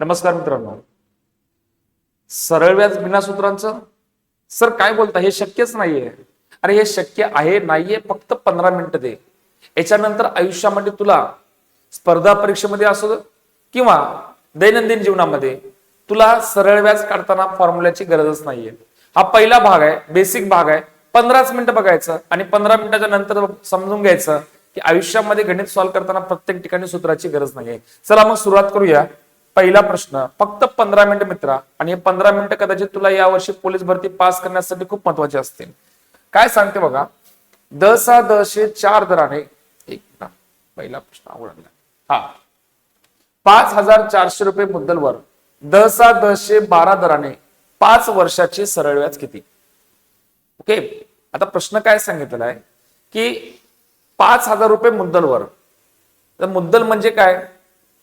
नमस्कार मित्रांनो. सरळ व्याज बिना सूत्रांचं सर काय बोलता? हे शक्यच नाहीये. अरे हे शक्य आहे नाहीये फक्त पंधरा मिनिटं दे. याच्यानंतर आयुष्यामध्ये तुला स्पर्धा परीक्षेमध्ये असो किंवा दैनंदिन जीवनामध्ये तुला सरळ व्याज काढताना फॉर्म्युल्याची गरजच नाहीये. हा पहिला भाग आहे बेसिक भाग आहे. पंधराच मिनिटं बघायचं आणि पंधरा मिनिटाच्या नंतर समजून घ्यायचं की आयुष्यामध्ये गणित सॉल्व्ह करताना प्रत्येक ठिकाणी सूत्राची गरज नाहीये. चला मग सुरुवात करूया. पहिला प्रश्न फक्त पंधरा मिनिट मित्रा आणि हे पंधरा मिनिटं कदाचित तुला यावर्षी पोलीस भरती पास करण्यासाठी खूप महत्त्वाचे असतील. काय सांगते बघा दसा दशे चार दराने एक पहिला प्रश्न आवडला. हा. पाच हजार चारशे रुपये मुद्दलवर दसा दशे बारा दराने पाच वर्षाची सरळ व्याज किती? ओके आता प्रश्न काय सांगितलेला आहे की पाच हजार रुपये मुद्दलवर तर मुद्दल म्हणजे काय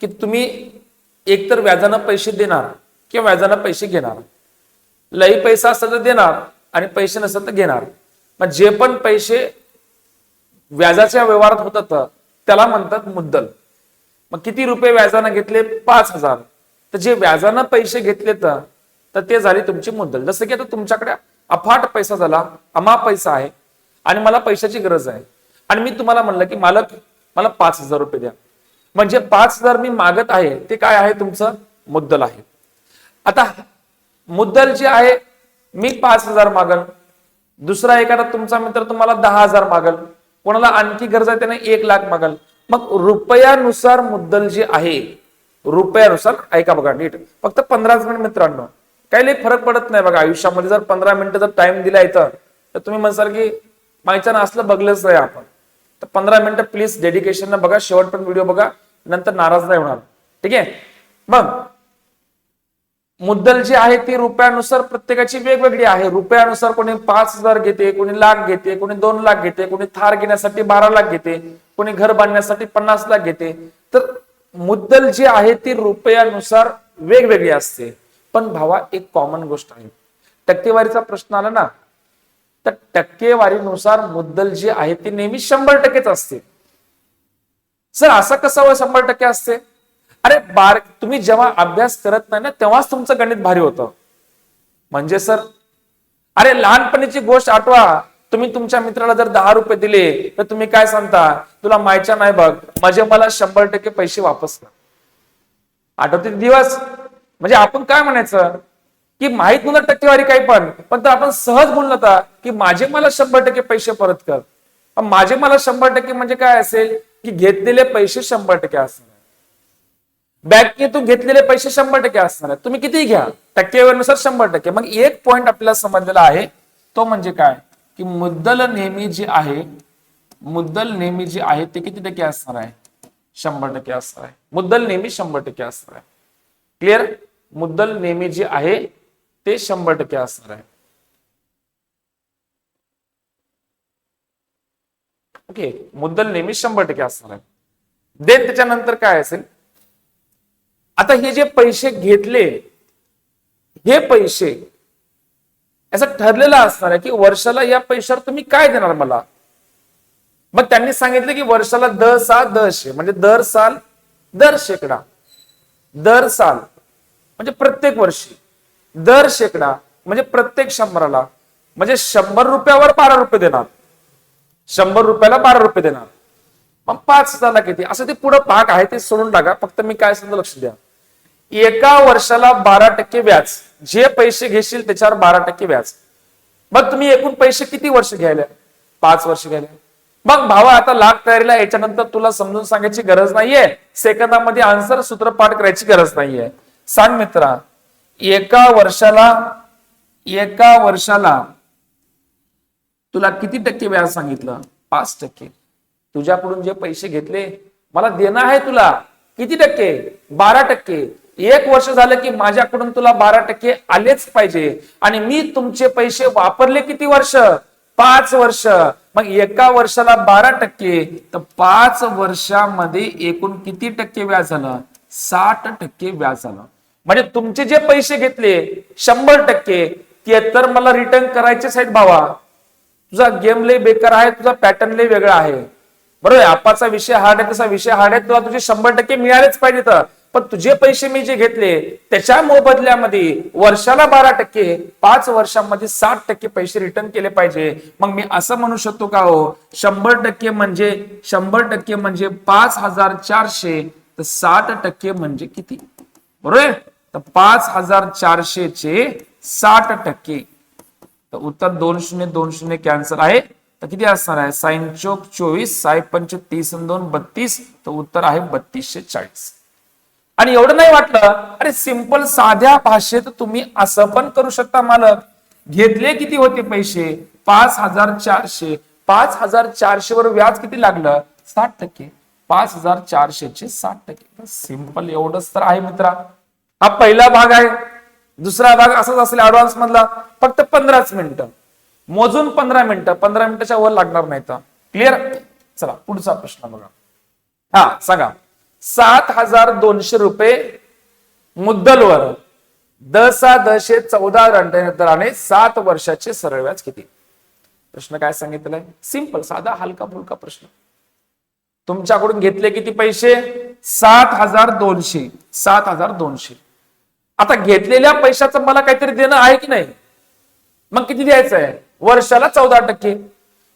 की तुम्ही एकतर व्याजानं पैसे देणार किंवा व्याजानं पैसे घेणार. लई पैसा असेल तर देणार आणि पैसे नसेल तर घेणार. मग जे पण पैसे व्याजाच्या व्यवहारात होतात त्याला म्हणतात मुद्दल. मग किती रुपये व्याजानं घेतले? पाच हजार. तर जे व्याजानं पैसे घेतले तर तर ते झाले तुमची मुद्दल. जसं की आता तुमच्याकडे अफाट पैसा झाला अमा पैसा आहे आणि मला पैशाची गरज आहे. आणि मी तुम्हाला म्हणलं की मालक मला पाच हजार रुपये द्या. म्हणजे पाच हजार मी मागत आहे ते काय आहे तुमचं? मुद्दल आहे. आता मुद्दल जे आहे मी पाच हजार मागल. दुसरा एखादा तुमचा मित्र तुम्हाला दहा हजार मागल. कोणाला आणखी गरज आहे त्याने एक लाख मागल. मग रुपयानुसार मुद्दल जे आहे रुपयानुसार ऐका बघा नीट. फक्त पंधराच मिनिट मित्रांनो काही लई फरक पडत नाही बघा. आयुष्यामध्ये जर पंधरा मिनिटं जर टाइम दिला इथं तर तुम्ही म्हणसाल की माहिती असलं बघलंच नाही आपण. तर पंधरा मिनिटं प्लीज डेडिकेशन बघा शेवट पण व्हिडिओ बघा नंतर नाराज नाही होणार. ठीक आहे? मग मुद्दल जी आहे ती रुपयानुसार प्रत्येकाची वेगवेगळी आहे. रुपयानुसार कोणी पाच हजार घेते कोणी लाख घेते कोणी दोन लाख घेते कोणी थार घेण्यासाठी बारा लाख घेते कोणी घर बांधण्यासाठी पन्नास लाख घेते. तर मुद्दल जी आहे ती रुपयानुसार वेगवेगळी असते. पण भावा एक कॉमन गोष्ट आहे. टक्केवारीचा प्रश्न आला ना तर टक्केवारीनुसार मुद्दल जी आहे ती नेहमी शंभर टक्केच असते. सर असं कसं वय शंभर टक्के असते? अरे बार तुम्ही जेव्हा अभ्यास करत नाही ना तेव्हाच तुमचं गणित भारी होतं. म्हणजे सर अरे लहानपणीची गोष्ट आठवा. तुम्ही तुमच्या मित्राला जर दहा रुपये दिले तर तुम्ही काय सांगता? तुला मायच्या नाही बघ. माझे मला शंभर टक्के पैसे वापस कर. आठवते दिवस. म्हणजे आपण काय म्हणायचं? की माहीत नव्हतं टक्केवारी काही पण. पण तर आपण सहज बोललो होता की माझे मला शंभर टक्के पैसे परत कर. माझे मला शंभर टक्के म्हणजे काय असेल की घेतलेले पैसे शंभर टक्के असणार बँकेतून घेतलेले पैसे शंभर टक्के असणार आहेत तुम्ही किती घ्या टक्केवारीनुसार शंभर टक्के. मग एक पॉइंट आपल्याला समजलेला आहे तो म्हणजे काय? की मुद्दल नेहमी जी आहे मुद्दल नेहमी जी आहे ते किती टक्के असणार आहे? शंभर टक्के असणार आहे. मुद्दल नेहमी शंभर टक्के असणार आहे. क्लिअर मुद्दल नेहमी जी आहे ते शंभर टक्के असणार आहे. ओके मुद्दल नेहमी शंभर टक्के असणार आहे. देन त्याच्यानंतर काय असेल? आता हे जे पैसे घेतले हे पैसे असं ठरलेलं असणार आहे की वर्षाला या पैशावर तुम्ही काय देणार मला? मग त्यांनी सांगितलं की वर्षाला द सा दशे म्हणजे दर साल दर शेकडा दर साल म्हणजे प्रत्येक वर्षी. दर शेकडा म्हणजे प्रत्येक शंभराला म्हणजे शंभर रुपयावर बारा रुपये देणार. शंभर रुपयाला बारा रुपये देणार. मग पाच हजारला किती? असं ते पुढं भाग आहे ते सोडून टाका. फक्त मी काय सांगतो लक्ष द्या. एका वर्षाला बारा टक्के व्याज. जे पैसे घेशील त्याच्यावर बारा टक्के व्याज. मग तुम्ही एकूण पैसे किती वर्ष घ्यायला? पाच वर्ष घ्यायला. मग भावा आता लाख तयारीला याच्यानंतर तुला समजून सांगायची गरज नाहीये. सेकंदामध्ये आन्सर सूत्रपाठ करायची गरज नाहीये. सांग मित्रा एका वर्षाला एका वर्षाला तुला किती टक्के व्याज सांगितलं? पाच टक्के. तुझ्याकडून जे पैसे घेतले मला देणं आहे तुला. किती टक्के? बारा टक्के. एक वर्ष झालं की माझ्याकडून तुला बारा टक्के आलेच पाहिजे. आणि मी तुमचे पैसे वापरले किती वर्ष? पाच वर्ष. मग एका वर्षाला बारा टक्के. तर पाच वर्षामध्ये एकूण किती टक्के व्याज झालं? साठ टक्के व्याज झालं. म्हणजे तुमचे जे पैसे घेतले शंभर टक्के ते तर मला रिटर्न करायचेच आहेत भावा. तुझा गेम लय बेकार आहे तुझा पॅटर्न लय वेगळा आहे. बरोबर आहे आपाचा विषय हार्ड आहे तसा विषय हार्ड आहे तुला तुझे शंभर टक्के मिळालेच पाहिजे तर. पण तुझे पैसे मी जे घेतले त्याच्या मोबदल्यामध्ये वर्षाला बारा टक्के पाच वर्षांमध्ये साठ टक्के पैसे रिटर्न केले पाहिजे. मग मी असं म्हणू शकतो का हो? शंभर टक्के म्हणजे शंभर टक्के म्हणजे पाच हजार चारशे तर साठ टक्के म्हणजे किती? बरोबर आहे? तर पाच हजार चारशेचे साठ टक्के. तर उत्तर दोन शून्य दोन शून्य कॅन्सर आहे. तर किती असणार आहे? साइन चोक चोवीस साय पंच तीस दोन बत्तीस. तर उत्तर आहे बत्तीसशे चाळीस. आणि एवढं नाही वाटलं अरे सिंपल साध्या भाषेत तुम्ही असं पण करू शकता मालक. घेतले किती होते पैसे? पाच हजार चारशे पाच हजार चारशे वर व्याज किती लागलं? साठ टक्के. पाच हजार चारशेचे साठ टक्के. सिंपल एवढंच तर आहे मित्रा. हा पहिला भाग आहे. दुसरा भाग असाच असेल ऍडव्हान्स मधला. फक्त पंधराच मिनिटं. मोजून पंधरा मिनिटं. पंधरा मिनिटाच्या वर लागणार नाही तर क्लिअर चला पुढचा प्रश्न बघा. हा सांगा. सात हजार दोनशे रुपये मुद्दलवर दसा दशे चौदा दराने सात वर्षाचे सरळ व्याज किती? प्रश्न काय सांगितलंय? सिंपल साधा हलका फुलका प्रश्न. तुमच्याकडून घेतले किती पैसे? सात हजार दोनशे. सात हजार दोनशे. आता घेतलेल्या पैशाचं मला काहीतरी देणं आहे की नाही? मग किती द्यायचं आहे? वर्षाला चौदा टक्के.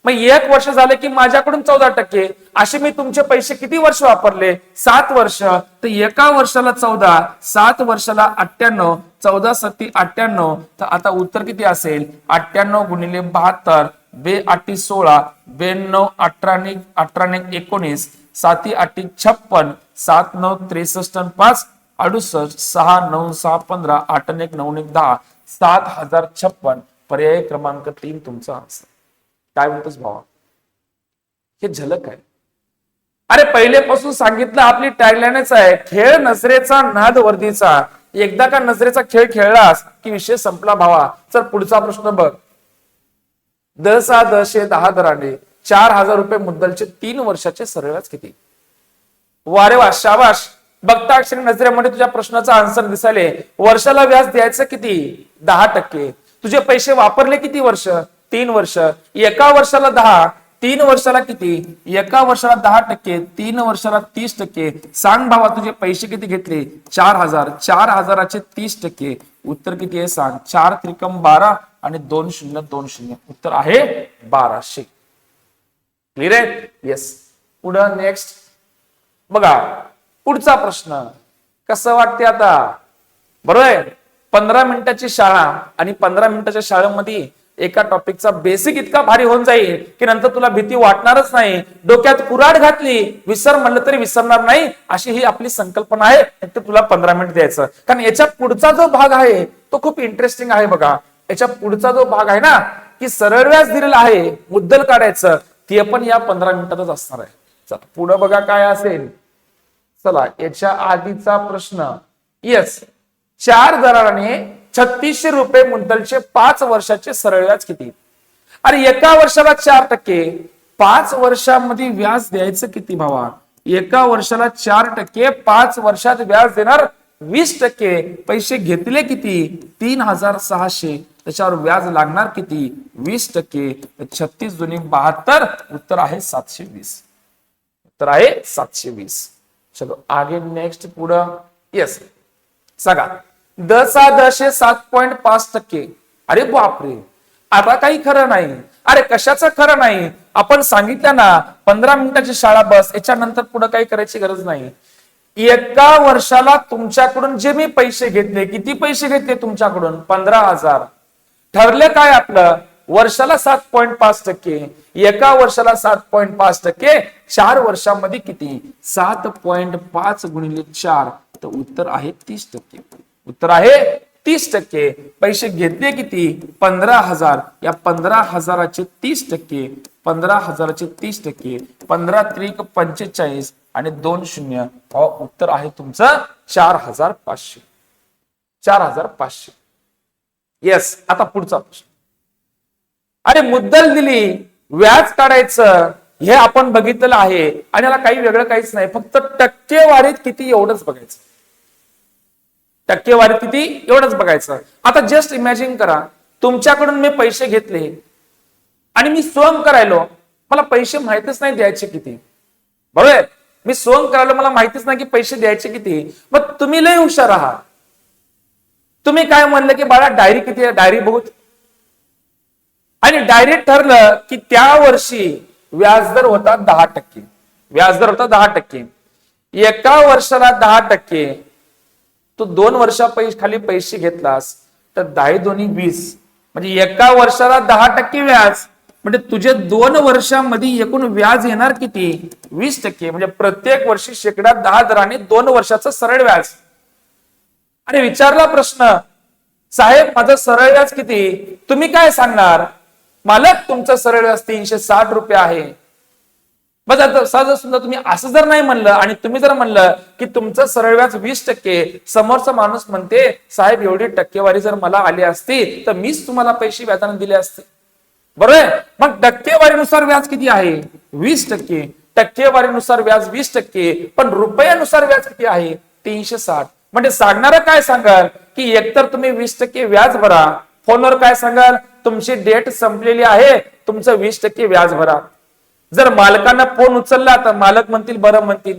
मग एक वर्ष झाले की माझ्याकडून चौदा टक्के. असे मी तुमचे पैसे किती वर्ष वापरले? सात वर्ष. तर एका वर्षाला चौदा सात वर्षाला अठ्ठ्याण्णव चौदा सत्ती अठ्ठ्याण्णव. तर आता उत्तर किती असेल? अठ्ठ्याण्णव गुणिले बहात्तर बे आठी सोळा ब्याण्णव अठराने अठराने एकोणीस साती आठी छप्पन सात नऊ त्रेसष्ट पाच. अडुसष्ट सहा नऊ सहा पंधरा आठ एक नऊ एक दहा सात हजार छप्पन. पर्याय क्रमांक तीन तुमचा answer. काय म्हणतोस भावा? हे झलक आहे. अरे पहिलेपासून सांगितलं आपली टॅगलाईनच आहे. खेळ नजरेचा नाद वर्दीचा. एकदा का नजरेचा खेळ खेळलास की विषय संपला भावा? चल पुढचा प्रश्न बघ. दसा दशे दहा दराने चार हजार रुपये मुद्दलचे तीन वर्षाचे सरळच किती? वारे वा शाबाश बघता अक्षरी नजरेमध्ये तुझ्या प्रश्नाचा आन्सर दिसायले. वर्षाला व्याज द्यायचं किती? दहा टक्के. तुझे पैसे वापरले किती वर्ष? तीन वर्ष. एका वर्षाला दहा तीन वर्षाला किती? एका वर्षाला दहा टक्के तीन वर्षाला तीस टक्के. सांग भावा तुझे पैसे किती घेतले? चार हजार. चार हजाराचे तीस टक्के. उत्तर किती आहे सांग? चार त्रिकम बारा आणि दोन शून्य दोन शून्य. उत्तर आहे बाराशे. क्लिअर आहे? येस पुढं नेक्स्ट बघा. पुढचा प्रश्न. कसं वाटते आता? बरोबर आहे? पंधरा मिनिटाची शाळा आणि पंधरा मिनिटाच्या शाळेमध्ये एका टॉपिकचा बेसिक इतका भारी होऊन जाईल की नंतर तुला भीती वाटणारच नाही. डोक्यात कुराड घातली विसर म्हणलं तरी विसरणार नाही अशी ही आपली संकल्पना आहे. ते तुला पंधरा मिनिट द्यायचं. कारण याच्या पुढचा जो भाग आहे तो खूप इंटरेस्टिंग आहे बघा. याच्या पुढचा जो भाग आहे ना की सरळ व्याज दिलेला आहे मुद्दल काढायचं ते पण या पंधरा मिनिटातच असणार आहे. पुढं बघा काय असेल. चला याच्या आधीचा प्रश्न. येस चार दराने छत्तीसशे रुपये मुद्दलचे पाच वर्षाचे सरळ व्याज किती? अरे एका वर्षाला चार टक्के पाच वर्षामध्ये व्याज द्यायचं किती भावा? एका वर्षाला चार टक्के पाच वर्षात व्याज देणार वीस टक्के. पैसे घेतले किती? तीन हजार सहाशे. त्याच्यावर व्याज लागणार किती? वीस टक्के. छत्तीस जुनी बहात्तर उत्तर आहे सातशे वीस. उत्तर आहे सातशे वीस. चलो आगे नेक्स्ट पुढं येस सांगा दसा दशे सात पॉइंट पाच टक्के. अरे बापरे आता काही खरं नाही. अरे कशाचं खरं नाही? आपण सांगितलं ना पंधरा मिनिटाची शाळा बस याच्यानंतर पुढे काही करायची गरज नाही. एका वर्षाला तुमच्याकडून जे मी पैसे घेतले किती पैसे घेतले तुमच्याकडून? पंधरा हजार. ठरले काय आपलं? वर्षाला सात पॉईंट पाच टक्के. एका वर्षाला सात पॉईंट पाच टक्के. चार वर्षामध्ये किती? सात पॉईंट पाच गुणिले चार. तर उत्तर आहे तीस टक्के. उत्तर आहे तीस टक्के. पैसे घेतले किती? पंधरा हजार. या पंधरा हजाराचे तीस टक्के. पंधरा हजाराचे तीस टक्के. पंधरा त्रिक पंचेचाळीस आणि दोन शून्य. हो उत्तर आहे तुमचं चार हजार पाचशे. चार हजार पाचशे. येस आता पुढचा प्रश्न. अरे मुद्दल दिली व्याज काढायचं हे आपण बघितलेलं आहे. आणि याला काही वेगळं काहीच नाही. फक्त टक्केवारीत किती एवढंच बघायचं. टक्केवारीत किती एवढंच बघायचं. आता जस्ट इमॅजिन करा तुमच्याकडून मी पैसे घेतले आणि मी स्वयं करायलो. मला पैसे माहितीच नाही द्यायचे किती. बरोबर? मी स्वयं करायला मला माहितीच नाही की पैसे द्यायचे किती. मग तुम्ही लय हुशार आहात. तुम्ही काय म्हणलं की बाळा डायरी किती आहे? डायरी बघू. आणि डायरेक्ट ठरलं की त्या वर्षी व्याजदर होता दहा टक्के. व्याजदर होता दहा टक्के. एका वर्षाला दहा टक्के. तू दोन वर्षा पै- खाली पैसे घेतलास तर दहा दोन्ही वीस. म्हणजे एका वर्षाला दहा टक्के व्याज. म्हणजे तुझे दोन वर्षामध्ये एकूण व्याज येणार किती? वीस टक्के. म्हणजे प्रत्येक वर्षी शेकडा दहा दराने दोन वर्षाचं सरळ व्याज. आणि विचारला प्रश्न साहेब माझं सरळ व्याज किती? तुम्ही काय सांगणार? मालक तुमचं सरळ व्याज तीनशे साठ रुपये आहे. बस आता सहज समजा तुम्ही असं जर नाही म्हणलं आणि तुम्ही जर म्हणलं की तुमचं सरळ व्याज वीस टक्के समोरचा माणूस म्हणते साहेब एवढी टक्केवारी जर मला आली असती तर मीच तुम्हाला पैसे व्याजाने दिले असते. बरोबर मग टक्केवारीनुसार व्याज किती आहे? वीस टक्के. टक्केवारीनुसार व्याज वीस टक्के पण रुपयानुसार व्याज किती आहे? तीनशे साठ. म्हणजे सांगणार काय सांगाल? की एकतर तुम्ही वीस टक्के व्याज भरा. फोनवर काय सांगाल? तुमची डेट संपलेली आहे तुमचं वीस टक्के व्याज भरा. जर मालकांना फोन उचलला तर मालक म्हणतील बरं म्हणतील.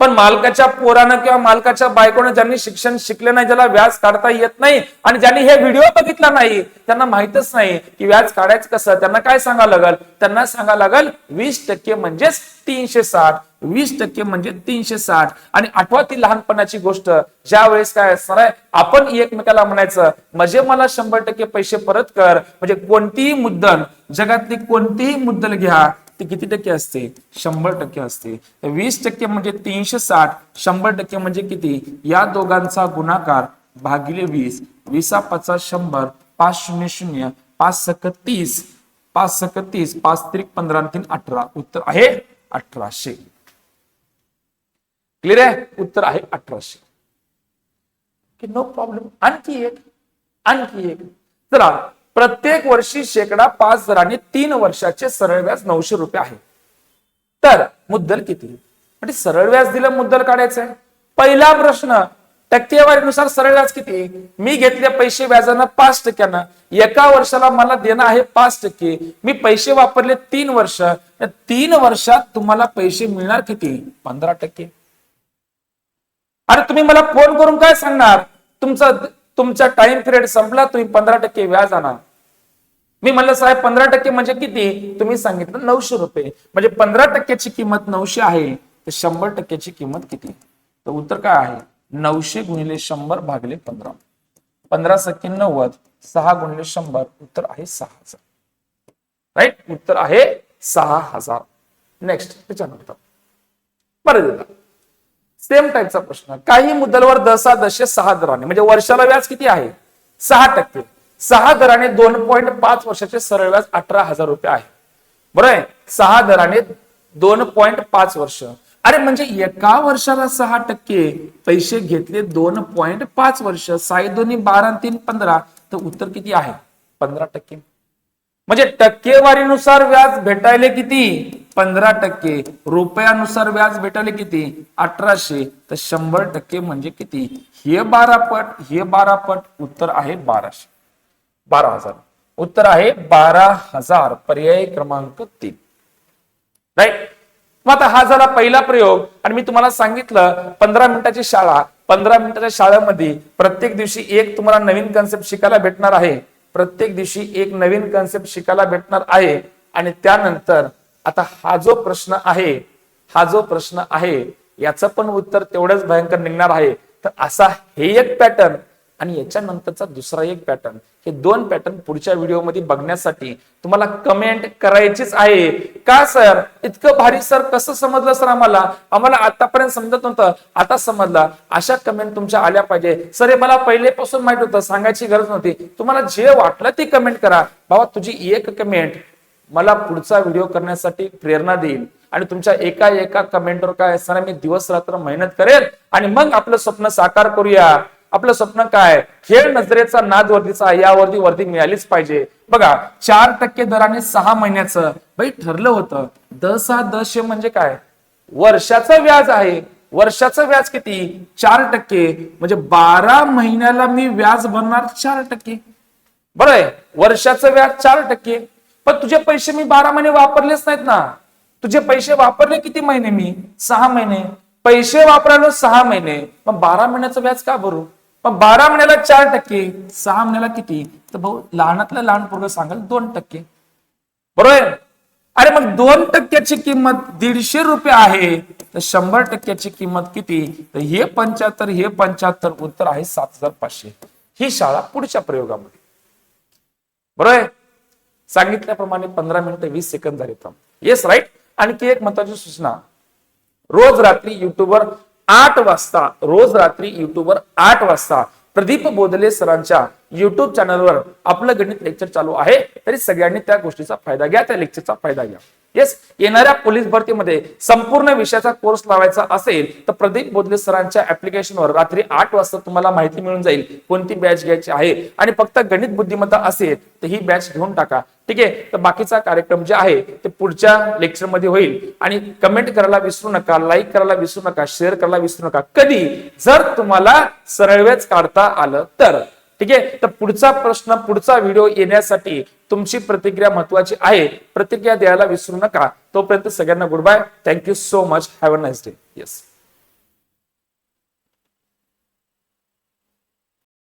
पण मालकाच्या पोरानं किंवा मालकाच्या बायकोनं ज्यांनी शिक्षण शिकले नाही ज्याला व्याज काढता येत नाही आणि ज्यांनी हे व्हिडिओ बघितला नाही त्यांना माहितच नाही की व्याज काढायचं कसं त्यांना काय सांगावं लागल? त्यांना सांगावं लागल वीस टक्के म्हणजेच तीनशे साठ वीस टक्के म्हणजे तीनशे साठ. आणि आठवा ती लहानपणाची गोष्ट ज्या वेळेस काय असणार आहे आपण एकमेकाला म्हणायचं म्हणजे मला शंभर टक्के पैसे परत कर. म्हणजे कोणतीही मुद्दल जगातली कोणतीही मुद्दल घ्या ती किती टक्के असते? शंभर टक्के असते. तर वीस टक्के म्हणजे तीनशे साठ शंभर टक्के म्हणजे किती? या दोघांचा गुणाकार भागिले वीस. विसा पाचा शंभर पाच शून्य शून्य पाच सक तीस पाच सक तीस पाच त्रिक पंधरा तीन अठरा. उत्तर आहे अठराशे. क्लिअर आहे? उत्तर आहे अठराशे. नो प्रॉब्लेम आणखी एक आणखी एक. चला प्रत्येक वर्षी शेकडा पाच दराने तीन वर्षाचे सरळ व्याज नऊशे रुपये आहे. तर मुद्दल किती? म्हणजे सरळ व्याज दिलं मुद्दल काढायचं आहे पहिला प्रश्न टक्केवारीनुसार सरळ व्याज किती? मी घेतले पैसे व्याजानं पाच टक्क्यानं. एका वर्षाला मला देणं आहे पाच टक्के. मी पैसे वापरले तीन वर्ष. तीन वर्षात तुम्हाला पैसे मिळणार किती? पंधरा टक्के. अरे तुम्ही मला फोन करून काय सांगणार? तुमचा तुमचा टाइम पिरियड संपला तुम्ही पंधरा टक्के व्याज आणा मी म्हणलं साहेब पंधरा टक्के म्हणजे किती? तुम्ही सांगितलं नऊशे रुपये. म्हणजे पंधरा टक्क्याची किंमत नऊशे आहे तर शंभर टक्क्याची किंमत किती? तर उत्तर काय आहे? नऊशे गुणिले शंभर भागले पंधरा. पंधरा सख्खे नव्वद सहा गुणिले शंभर उत्तर आहे सहा हजार. राईट उत्तर आहे सहा हजार. नेक्स्ट त्याच्यानंतर. बरं दिला सेम टाईपचा प्रश्न. काही मुद्दलवर दशा दशे सहा दराने म्हणजे वर्षाला व्याज किती आहे? सहा टक्के. सहा दराने दोन पॉईंट पाच वर्षाचे सरळ व्याज अठरा हजार रुपये आहे. बरोबर आहे? सहा दराने दोन पॉईंट पाच वर्ष. अरे म्हणजे एका वर्षाला सहा टक्के. पैसे घेतले दोन पॉईंट पाच वर्ष. साई दोन्ही बारा तीन पंधरा. तर उत्तर किती आहे? पंधरा टक्के. म्हणजे टक्केवारीनुसार व्याज भेटायले किती? पंधरा टक्के. रुपयानुसार व्याज भेटायले किती? अठराशे. तर शंभर टक्के म्हणजे किती? हे बारा पट हे बारा पट. उत्तर आहे बाराशे. बारा हजार. उत्तर आहे बारा हजार पर्याय क्रमांक तीन. राईट मग आता हा झाला पहिला प्रयोग. आणि मी तुम्हाला सांगितलं पंधरा मिनिटाची शाळा. पंधरा मिनिटाच्या शाळेमध्ये प्रत्येक दिवशी एक तुम्हाला नवीन कन्सेप्ट शिकायला भेटणार आहे. प्रत्येक दिवशी एक नवीन कन्सेप्ट शिकायला भेटणार आहे. आणि त्यानंतर आता हा जो प्रश्न आहे हा जो प्रश्न आहे याचं पण उत्तर तेवढंच भयंकर निघणार आहे. तर असा हे एक पॅटर्न आणि याच्यानंतरचा दुसरा एक पॅटर्न हे दोन पॅटर्न पुढच्या व्हिडिओमध्ये बघण्यासाठी तुम्हाला कमेंट करायचीच आहे. का सर इतकं भारी सर कसं समजलं सर आम्हाला? आम्हाला आतापर्यंत समजत नव्हतं. आता समजला. अशा कमेंट तुमच्या आल्या पाहिजे. सर हे मला पहिलेपासून माहीत होतं. सांगायची गरज नव्हती. तुम्हाला जे वाटलं ते कमेंट करा. बाबा तुझी एक कमेंट मला पुढचा व्हिडिओ करण्यासाठी प्रेरणा देईल. आणि तुमच्या एका एका कमेंटवर काय असणार मी दिवस रात्र मेहनत करेल आणि मग आपलं स्वप्न साकार करूया. आपलं स्वप्न काय? खेळ नजरेचा नाद वर्दीचा यावरती वर्दी मिळालीच पाहिजे. बघा चार टक्के दराने सहा महिन्याचं बाई ठरलं होतं. दसा दशे म्हणजे काय? वर्षाचं व्याज आहे. वर्षाचं व्याज किती? चार टक्के. म्हणजे बारा महिन्याला मी व्याज भरणार चार टक्के. बरं आहे. वर्षाचं व्याज चार टक्के. पण तुझे पैसे मी बारा महिने वापरलेच नाहीत ना. तुझे पैसे वापरले किती महिने मी? सहा महिने. पैसे वापरायला सहा महिने. मग बारा महिन्याचं व्याज का भरू? मग बारा महिन्याला चार टक्के सहा महिन्याला किती? तर भाऊ लहानातलं लहान पोरग सांगाल दोन टक्के. बरोबर? आहे? अरे मग दोन टक्क्याची किंमत दीडशे रुपये आहे तर शंभर टक्क्याची किंमत किती? तर हे पंच्याहत्तर हे पंच्याहत्तर उत्तर आहे सात हजार पाचशे. ही शाळा पुढच्या प्रयोगामध्ये. बरोबर? आहे सांगितल्याप्रमाणे पंधरा मिनिटं वीस सेकंद झाले येस राईट आणखी एक महत्वाची सूचना. रोज रात्री युट्यूबवर आठ वाजता रोज रात्री युट्यूबवर आठ वाजता प्रदीप बोधले सरांच्या युट्यूब चॅनलवर आपलं गणित लेक्चर चालू आहे. तरी सगळ्यांनी त्या गोष्टीचा फायदा घ्या त्या लेक्चरचा फायदा घ्या. येस येणाऱ्या पोलीस भरतीमध्ये संपूर्ण विषयाचा कोर्स लावायचा असेल तर प्रदीप बोधले सरांच्या ऍप्लिकेशनवर रात्री आठ वाजता तुम्हाला माहिती मिळून जाईल कोणती बॅच घ्यायची आहे. आणि फक्त गणित बुद्धिमत्ता असेल तर ही बॅच घेऊन टाका. ठीक आहे? तर बाकीचा कार्यक्रम जे आहे ते पुढच्या लेक्चरमध्ये होईल. आणि कमेंट करायला विसरू नका लाईक करायला विसरू नका शेअर करायला विसरू नका. कधी? जर तुम्हाला सरळवेच काढता आलं तर. ठीक आहे? तर पुढचा प्रश्न पुढचा व्हिडिओ येण्यासाठी तुमची प्रतिक्रिया महत्वाची आहे. प्रतिक्रिया द्यायला विसरू नका. तोपर्यंत सगळ्यांना good bye thank you so much have a nice day yes